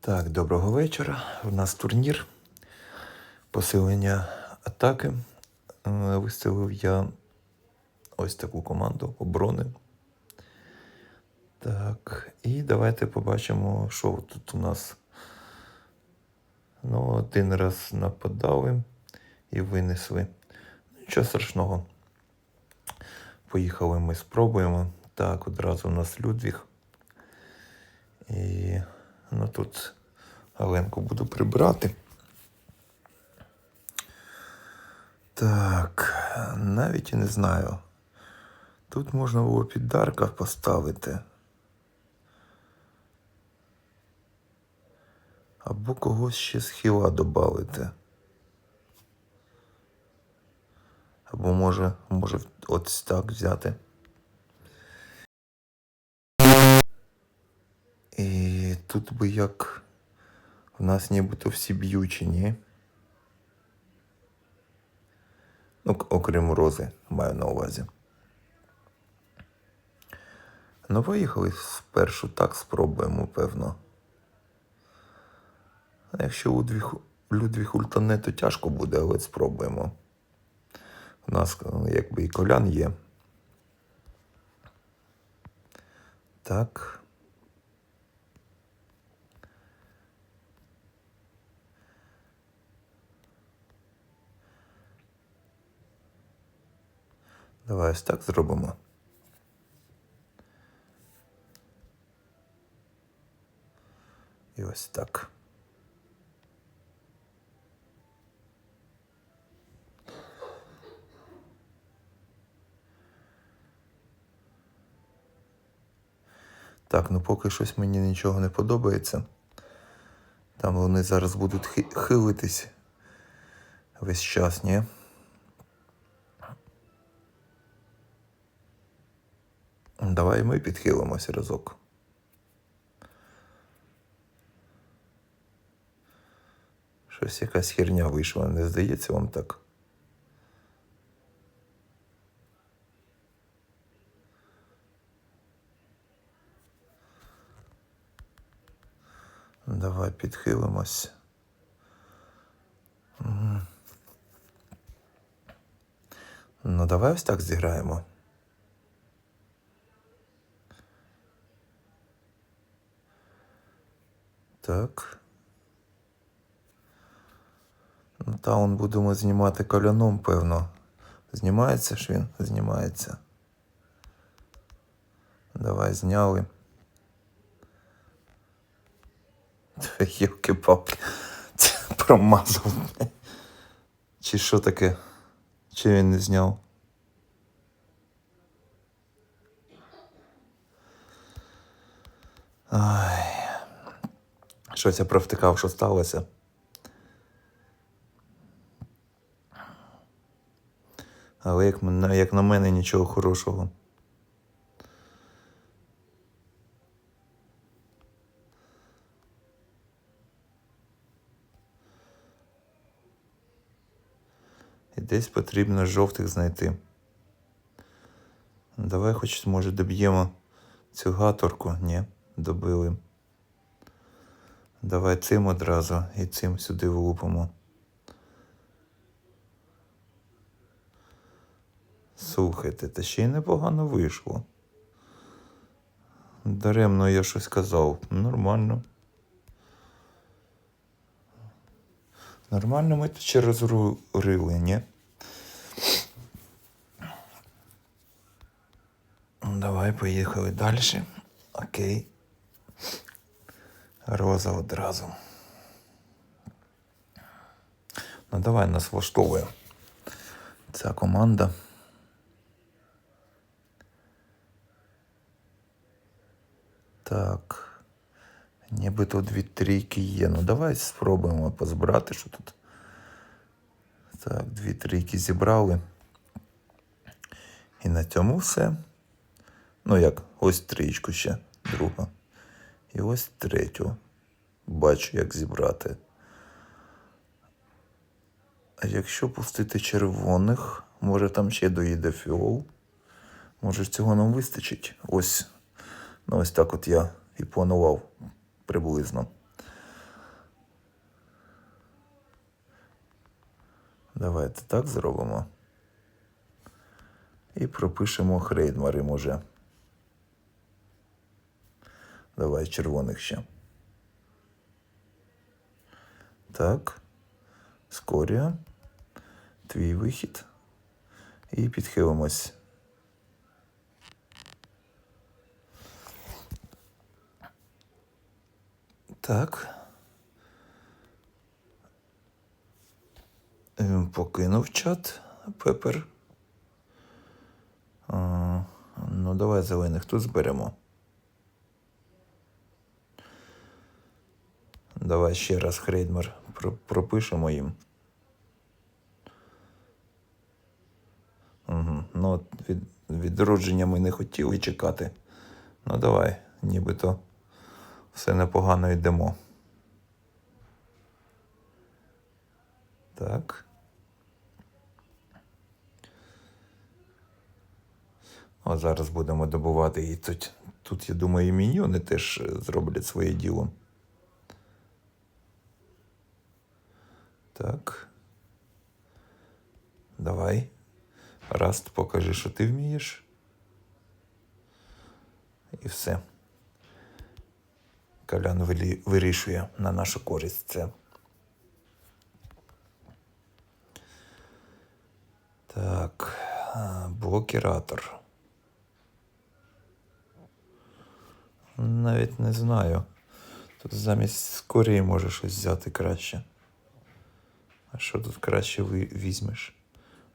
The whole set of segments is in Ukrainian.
Так, доброго вечора. У нас турнір. Посилення атаки. Е, Виставив я ось таку команду оборони. Так, і давайте побачимо, що тут у нас. Ну, один раз нападали і винесли. Нічого страшного. Поїхали ми спробуємо. Так, одразу у нас Людвіг. І ну тут Аленку буду прибрати. Так, навіть і не знаю. Тут можна було під Дарка поставити. Або когось ще з хіла додати. Або може, може ось так взяти. І тут би як в нас нібито всі б'ючі, ні? Ну, окрім рози, маю на увазі. Ну, поїхали спершу так спробуємо, певно. А якщо Людвіг, Людвіг ультане, то тяжко буде, але спробуємо. У нас е, якби і колян є. Так. Давай ось так зробимо. І ось так. Так, ну поки щось мені нічого не подобається. Там вони зараз будуть хилитись весь час, ні? Давай ми підхилимося разок. Щось якась херня вийшла, не здається вам так? Давай підхилимось. Ну, давай ось так зіграємо. Так. Ну, таун будемо знімати коляном, певно. Знімається ж він? Знімається. Давай зняли. Йоки палки промазав. Чи що таке? Чи він не зняв? Ай. Щось я провтикав, що сталося. Але як, як на мене нічого хорошого. І десь потрібно жовтих знайти. Давай хоч може доб'ємо цю гаторку. Ні, добили. Давай цим одразу і цим сюди влупимо. Слухайте, та ще й непогано вийшло. Даремно я щось казав. Нормально. Нормально ми тут ще розрили, ні? Давай, поїхали далі. Окей. Роза одразу. Ну давай нас влаштовує. Ця команда. Так. Нібито дві трійки є. Ну давай спробуємо позбирати, що тут. Так, дві трійки зібрали. І на цьому все. Ну як, ось трійку ще, друга. І ось третю. Бачу, як зібрати. А якщо пустити червоних, може там ще доїде фіол. Може цього нам вистачить. Ось. Ну ось так от я і планував приблизно. Давайте так зробимо. І пропишемо Хрейдмари може. Давай червоних ще. Так. Скорія. Твій вихід. І підхилимось. Так. Ем, Покинув чат Пепер. Ну, давай зелених тут зберемо. Давай ще раз Хрейдмар пропишемо їм. Угу. Ну, від, відродження ми не хотіли чекати. Ну давай, нібито все непогано йдемо. Так. А зараз будемо добувати і тут, тут, я думаю, і міньйони теж е, зроблять своє діло. Так. Давай. Раст, покажи, що ти вмієш. І все. Колян вирішує на нашу користь це. Так, блокіратор. Навіть не знаю. Тут замість скорії може щось взяти краще. Що тут краще візьмеш?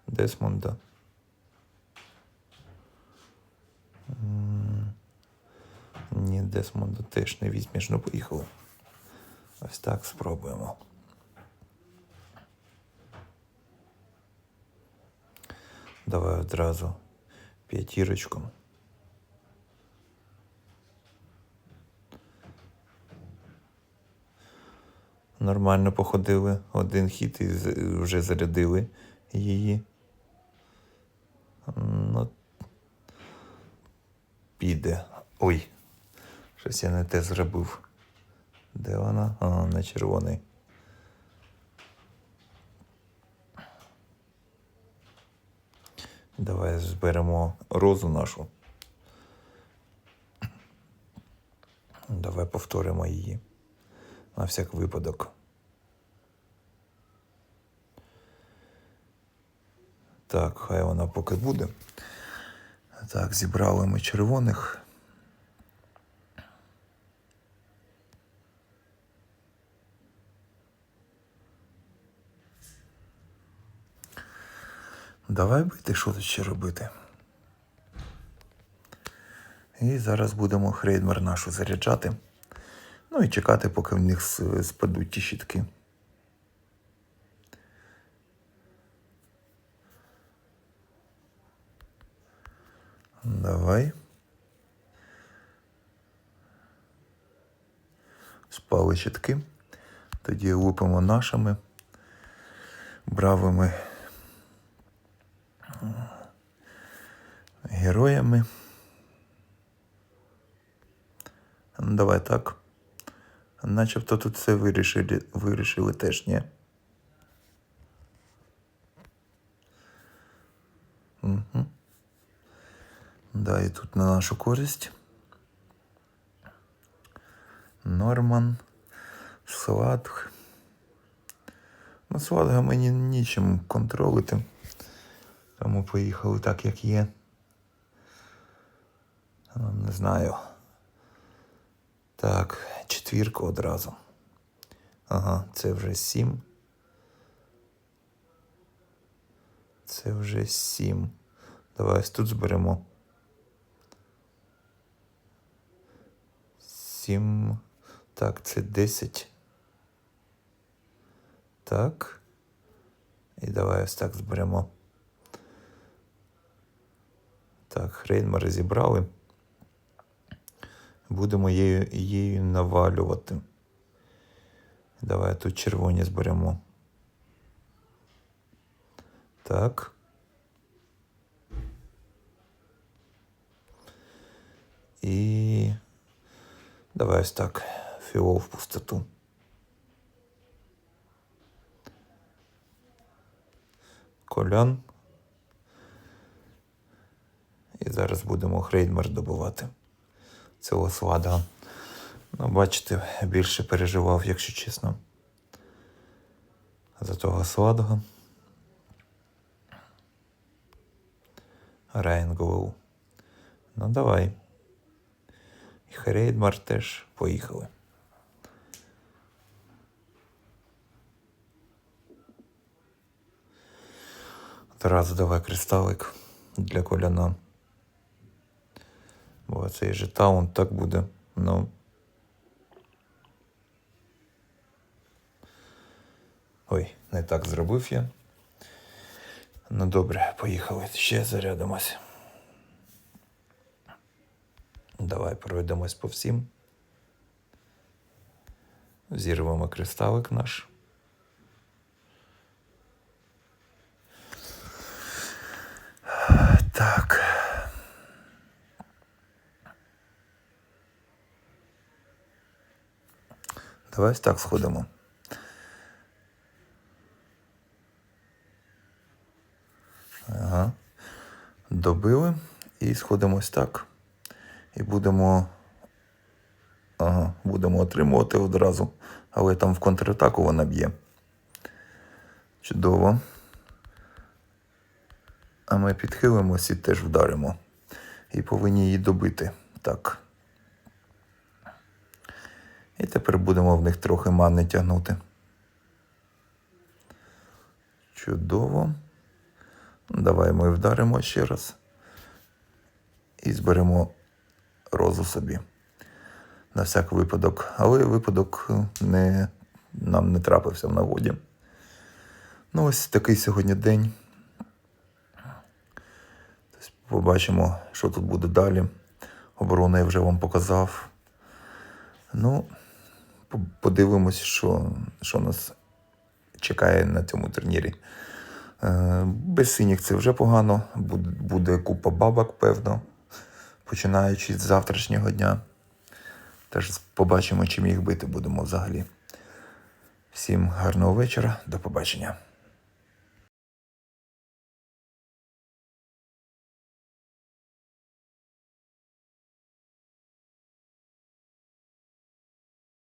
Десмонда. Ні, Десмонда теж не візьмеш. Ну, поїхали. Ось так спробуємо. Давай одразу п'ятірочку. Нормально походили. Один хід і вже зарядили її. Ну, піде. Ой, щось я не те зробив. Де вона? А, на червоний. Давай зберемо розу нашу. Давай повторимо її. На всяк випадок. Так, хай вона поки буде. Так, зібрали ми червоних. Давай бити, що тут ще робити. І зараз будемо хрейдмер нашу заряджати. Ну і чекати, поки в них спадуть ті щітки. Давай. Спали щитки. Тоді лупимо нашими бравими героями. Ну, Давай так. Начебто тут все вирішили, вирішили теж, ні? Угу. Да, і тут на нашу користь. Норман, Сватг. Ну, Сватга мені нічим контролити. Тому поїхали так, як є. Ну, Не знаю. Так, четвірку одразу. Ага, це вже сім. Це вже сім. Давай ось тут зберемо. Сім. Так, це десять. Так. І давай ось так зберемо. Так, хрейн ми розібрали. Будемо її, її навалювати. Давай тут червоні зберемо. Так. І давай ось так. Фіол в пустоту. Колян. І зараз будемо Хрейдмар добувати цього слада. Ну, бачите, більше переживав, якщо чесно. За того сладого. Рейнглоу. Ну, давай. І Хрейдмар теж поїхали. Одразу давай кристалик для коляна. Бо цей же таун так буде. Ну. Ой, не так зробив я. Ну добре, поїхали. Ще зарядимось. Давай пройдемось по всім. Зірвемо кристалик наш. Так. Давай ось так сходимо. Ага. Добили і сходимо ось так. І будемо. Ага, будемо отримувати одразу. Але там в контратаку вона б'є. Чудово. А ми підхилимось і теж вдаримо. І повинні її добити. Так. І тепер будемо в них трохи мани тягнути. Чудово. Давай ми вдаримо ще раз. І зберемо розу собі. На всяк випадок. Але випадок не, нам не трапився в нагоді. Ну, ось такий сьогодні день. Тобто Побачимо, що тут буде далі. Оборону я вже вам показав. Ну, подивимось, що, що нас чекає на цьому турнірі. Е, Без синіх це вже погано. Буде, купа бабок, певно, починаючи з завтрашнього дня. Теж побачимо, чим їх бити будемо взагалі. Всім гарного вечора, до побачення.